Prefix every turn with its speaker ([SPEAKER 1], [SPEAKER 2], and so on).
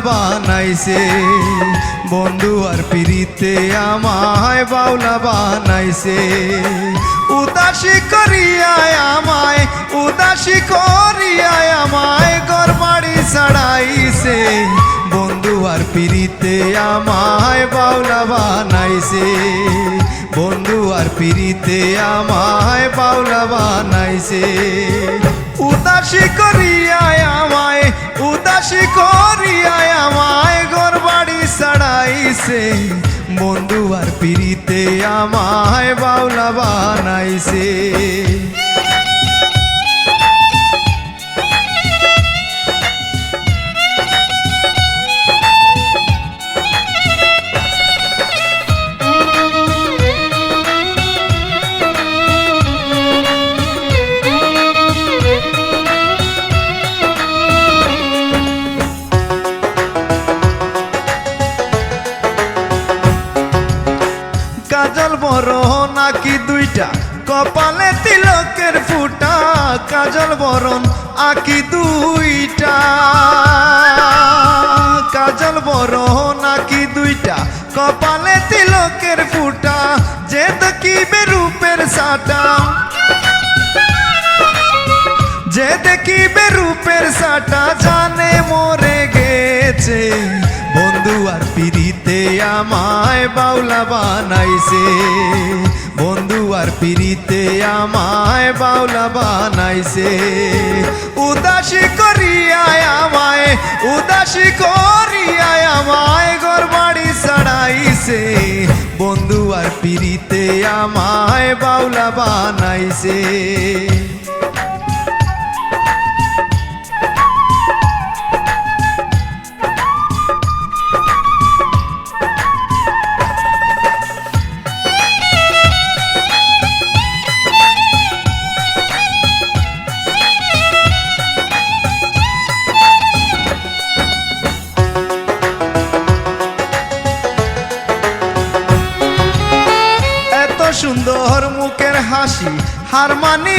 [SPEAKER 1] বানাইছে। বন্ধু আর পিড়িতে আমায় বাউলা বানাইছে। উদাসী করিয়ায় আমায়, উদাসী করিয়ায় আমায় গরবাড়ি ছাড়াইছে। বন্ধু আর পিড়িতে আমায় বাউলা বানাইছে। বন্ধু আর পিড়িতে আমায় বাউলা বানাইছে। উদাসী আমায় উদাসী করিয়ায় আমায় গরবাড়ি সাড়াইছে বন্ধু আর পিড়িতে আমায় বাউলা বানাইছে। কাজল বড় নাকি দুইটা? কপালে তিলকের ফুটা, কাজল বরণ আকি দুইটা। কাজল বড় নাকি দুইটা? কপালে তিলকের ফুটা, যে দেখিবে রূপের সাটা। যে দেখিবে রূপের সাটা, জানে মরে গেছে। বন্ধু আর পিড়িতে আমায় বাউলা বানাইছে। বন্ধু আর পিড়িতে আমায় বাউলা বানাইছে। উদাসী করিয়ায় আমায়, উদাসী করিয়ায় আমায় গরবাড়ি ছাড়াইছে। বন্ধু আর পিড়িতে আমায় বাউলা বানাইছে। মুখের হাসি হার মানি